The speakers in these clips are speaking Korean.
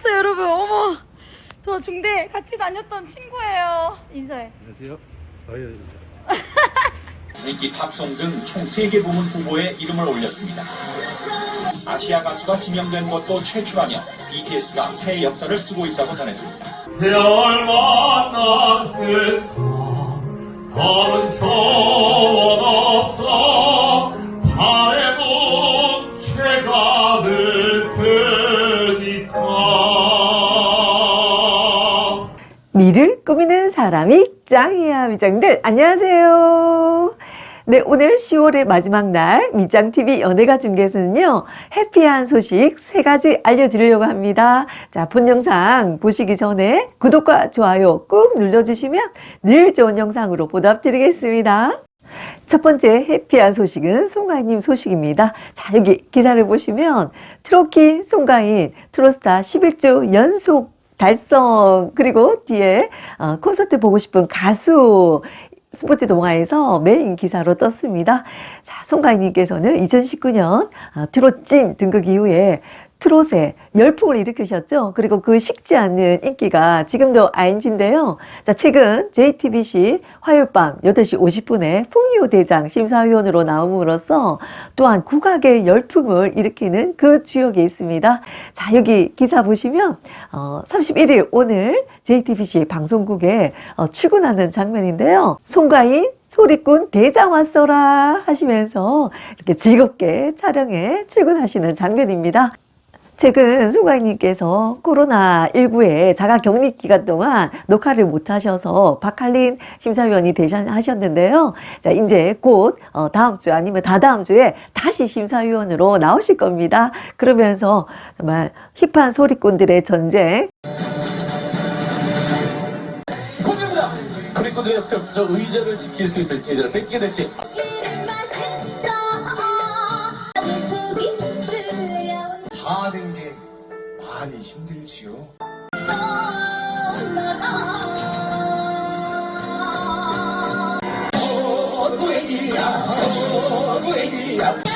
왔어요, 여러분. 어머. 저 중대 같이 다녔던 친구예요. 인사해. 안녕하세요. 아유, 인기 팝송 등 총 3개 부문 후보에 이름을 올렸습니다. 아시아 가수가 지명된 것도 최초라며 BTS가 새 역사를 쓰고 있다고 전했습니다. 세월 만난 세상 다른 소원 없어 바래본 죄가 될 테니까 미를 꾸미는 사람이 짱이야 미장들. 안녕하세요. 네 오늘 10월의 마지막 날 미장TV 연예가 중계에서는요 해피한 소식 세 가지 알려드리려고 합니다. 자본 영상 보시기 전에 구독과 좋아요 꾹 눌러주시면 늘 좋은 영상으로 보답드리겠습니다. 첫 번째 해피한 소식은 송가인님 소식입니다. 자, 여기 기사를 보시면 트로키 송가인 트로스타 11주 연속 달성 그리고 뒤에 어, 콘서트 보고 싶은 가수 스포츠 동화에서 메인 기사로 떴습니다. 자, 송가인님께서는 2019년 어, 트롯 찜 등극 이후에 트롯에 열풍을 일으키셨죠. 그리고 그 식지 않는 인기가 지금도 ING인데요. 자, 최근 JTBC 화요일 밤 8시 50분에 풍요 대장 심사위원으로 나옴으로써 또한 국악의 열풍을 일으키는 그 주역에 있습니다. 자, 여기 기사 보시면, 어, 31일 오늘 JTBC 방송국에 어, 출근하는 장면인데요. 송가인 소리꾼 대장 왔어라 하시면서 이렇게 즐겁게 촬영에 출근하시는 장면입니다. 최근 송가인님께서 코로나19에 자가 격리 기간 동안 녹화를 못 하셔서 박할린 심사위원이 대신하셨는데요. 자, 이제 곧 어, 다음 주 아니면 다다음 주에 다시 심사위원으로 나오실 겁니다. 그러면서 정말 힙한 소리꾼들의 전쟁, 공개입니다. 그리고도 역적 저 의자를 지킬 수 있을지 저 뺏기게 될지 많이 힘들지요. 당하게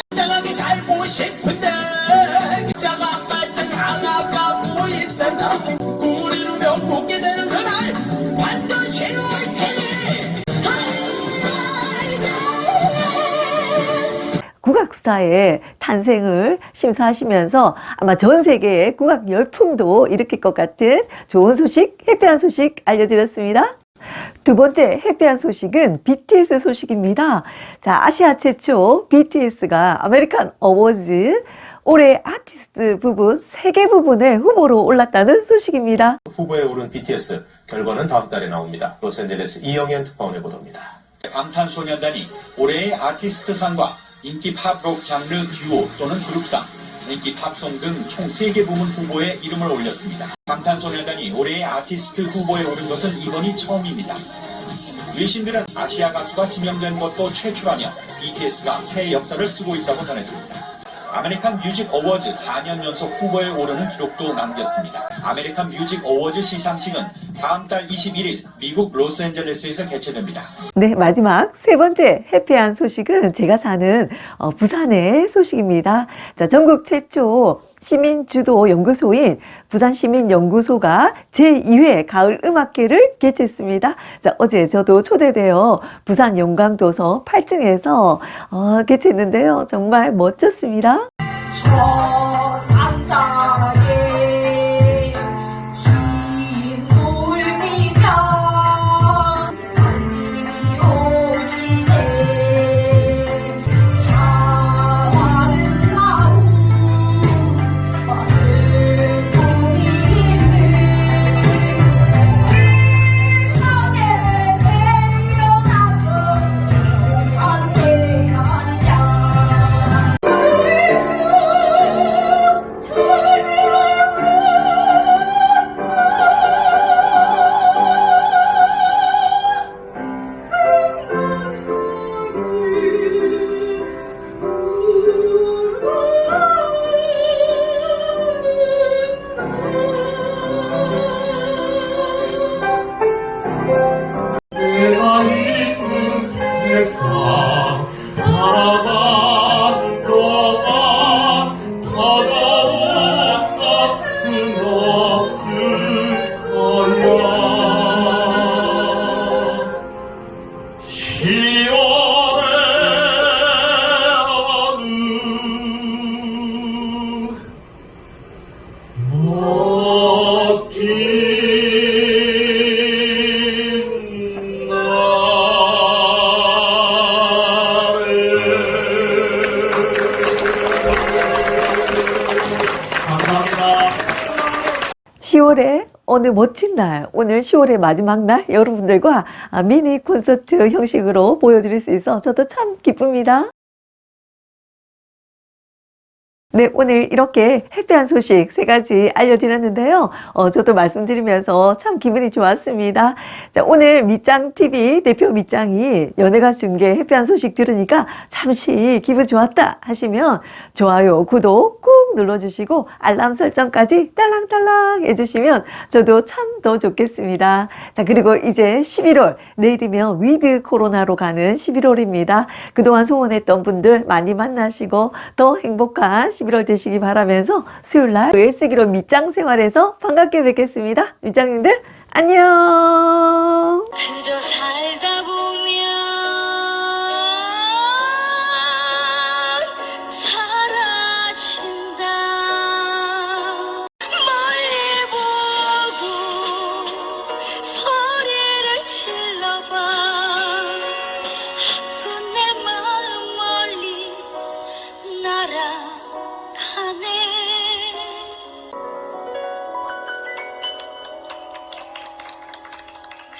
국악스타의 탄생을 심사하시면서 아마 전 세계의 국악 열풍도 일으킬 것 같은 좋은 소식, 해피한 소식 알려드렸습니다. 두 번째 해피한 소식은 BTS 소식입니다. 자, 아시아 최초 BTS가 아메리칸 어워즈 올해 아티스트 부분 세 개 부분에 후보로 올랐다는 소식입니다. 후보에 오른 BTS 결과는 다음 달에 나옵니다. 로스앤젤레스 이영현 특파원의 보도입니다. 방탄소년단이 올해의 아티스트상과 인기 팝록 장르 듀오 또는 그룹상, 인기 팝송 등 총 3개 부문 후보에 이름을 올렸습니다. 방탄소년단이 올해의 아티스트 후보에 오른 것은 이번이 처음입니다. 외신들은 아시아 가수가 지명된 것도 최초라며 BTS가 새 역사를 쓰고 있다고 전했습니다. 아메리칸 뮤직 어워즈 4년 연속 후보에 오르는 기록도 남겼습니다. 아메리칸 뮤직 어워즈 시상식은 다음 달 21일 미국 로스앤젤레스에서 개최됩니다. 네, 마지막 세 번째 해피한 소식은 제가 사는 어, 부산의 소식입니다. 자, 전국 최초 시민주도 연구소인 부산시민연구소가 제2회 가을 음악회를 개최했습니다. 자, 어제 저도 초대되어 부산 영광도서 8층에서 어, 개최했는데요. 정말 멋졌습니다. 산 10월에 어느 멋진 날, 오늘 10월의 마지막 날 여러분들과 아, 미니 콘서트 형식으로 보여드릴 수 있어 저도 참 기쁩니다. 네, 오늘 이렇게 해피한 소식 세 가지 알려드렸는데요. 어, 저도 말씀드리면서 참 기분이 좋았습니다. 자, 오늘 밑장TV 대표 밑장이 연예가 중계 해피한 소식 들으니까 잠시 기분 좋았다 하시면 좋아요, 구독 꾹 눌러주시고 알람 설정까지 딸랑딸랑 해주시면 저도 참 더 좋겠습니다. 자, 그리고 이제 11월, 내일이면 위드 코로나로 가는 11월입니다. 그동안 소원했던 분들 많이 만나시고 더 행복한 11월 되시기 바라면서 수요일 날 슬기로 밑장 생활에서 반갑게 뵙겠습니다. 밑장님들 안녕!